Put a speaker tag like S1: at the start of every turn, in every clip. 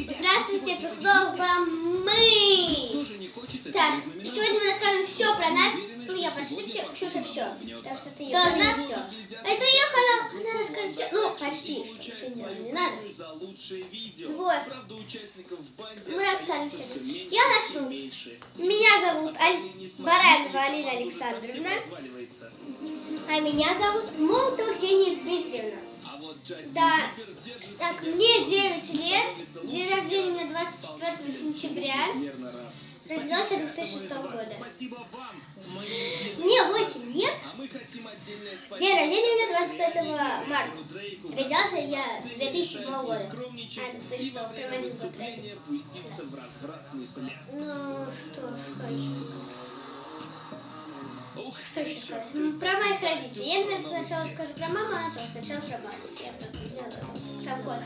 S1: Здравствуйте, это снова мы! Так, сегодня мы расскажем все про нас. Ну, я почти все, Ксюша все. Так что это ее канал. все. Это ее канал, она расскажет все. Ну, почти. что, надо. Вот. Мы расскажем
S2: меньше
S1: Я начну. Меня зовут Аль... Баранова Алина Александровна. А меня зовут Молотова Ксения Дмитриевна. Да. Так, мне
S2: в
S1: 9
S2: форме,
S1: лет. День рождения у меня
S2: стал
S1: 24 сентября. Родилась я
S2: Спасибо
S1: 2006
S2: каждому из вас.
S1: года. Мне 8 лет. День рождения у меня
S2: сказать
S1: 25
S2: Риане,
S1: марта. Родился я
S2: Сцене
S1: 2007
S2: решает
S1: года. А,
S2: и
S1: 2006
S2: во время
S1: приводил год
S2: выступления пуститься
S1: Что еще сказать? Ну, Про моих родителей. Я наверное, сначала скажу про маму, а то сначала про маму. Я так делаю. Так вот.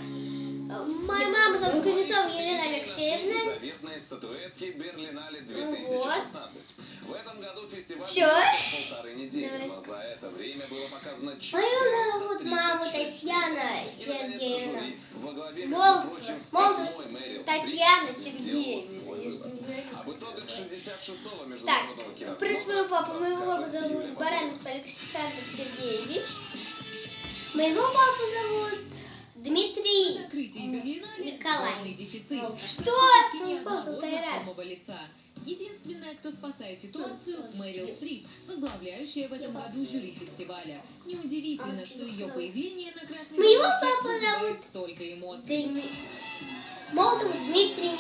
S1: Э, Моя мама зовут Кузнецова Елена Алексеевна.
S3: Заветные статуэтки Берлинале
S1: вот.
S3: 2016. В этом году фестиваль длится полторы недели,
S1: Давай.
S3: но за это время было показано
S1: Мою зовут
S3: 436
S1: маму. Татьяна Сергеевна.
S3: жюри во
S1: Так, про своего папу. Моего папу зовут Баранов Александр Сергеевич. Моего папу зовут Дмитрий.
S4: Практически
S1: что?
S4: знакомого лица. Единственная, кто спасает ситуацию, Мэрил Стрип, возглавляющая в этом году жюри фестиваля. Неудивительно, что ее появление на красной
S1: Моего
S4: дорожке
S1: папу зовут
S4: столько эмоций.
S1: Дми- Молотов Дмитрий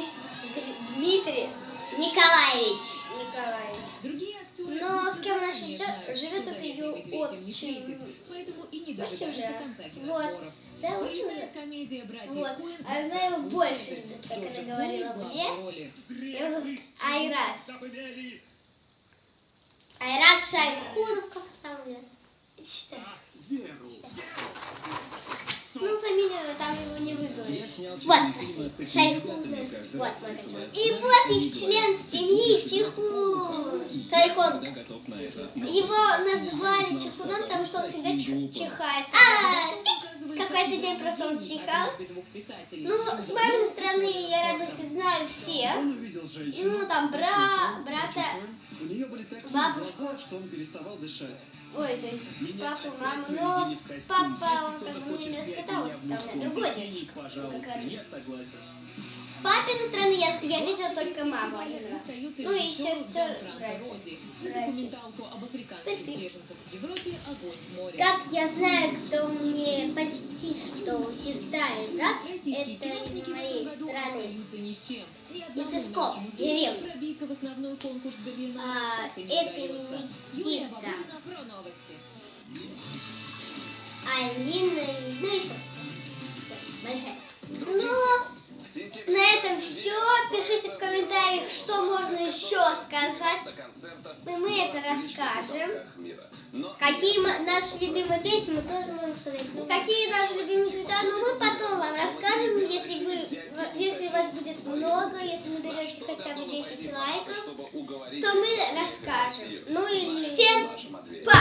S1: Дмитрий Николаевич. Николаевич.
S4: Другие актеры
S1: Но с кем она живет, это
S4: не
S1: отчим.
S4: поэтому и не
S1: жаль.
S4: конца
S1: Вот.
S4: киноспоров.
S1: Да, жаль.
S4: комедия братьев
S1: Вот.
S4: Коэн
S1: А я знаю
S4: «Здравствуй,
S1: больше,
S4: Цезарь».
S1: как она говорила мне. Его зовут Айрат. Айрат Шайхунов, как там у меня? Читай. Ну, фамилию там его не выговоришь. Вот, смотри, Шайхунов. Вот, смотри. И вот их член
S2: Я
S1: Тайкон.
S2: всегда готов на это.
S1: Его назвали Чихуном, потому что он всегда чих- чихает. А, чих!
S4: Оказывается,
S1: Какой-то день просто он чихал. Ну, с маминой стороны я родных знаю всех. Ну, там бра- брата.
S5: У нее были такие
S1: бабушку.
S5: глаза, что он переставал дышать.
S1: Ой, то есть папу, маму, но папа, он как бы
S2: хочет
S1: не воспитал, воспитал меня другой
S2: бикини,
S1: дед.
S2: Пожалуйста, я согласен.
S1: С папиной стороны я, я видела только маму один раз. Ну и сестер,
S4: Джанфранко
S1: братья. Как я знаю, кто мне почти что сестра и брат, это
S4: в
S1: моей страны. Из
S4: нашему
S1: деревни. А,
S4: не
S1: это. Никита. Алина, ну и все.
S3: состоится
S1: Пишите в комментариях, что можно еще сказать. И мы это
S3: в 20
S1: расскажем. Какие наши любимые песни мы тоже можем сказать. Ну, Какие наши любимые цвета, но мы потом вам расскажем, если вы, если вас будет много, если наберете хотя бы 10 лайков, то мы расскажем. Ну и
S3: Знаем
S1: всем пока!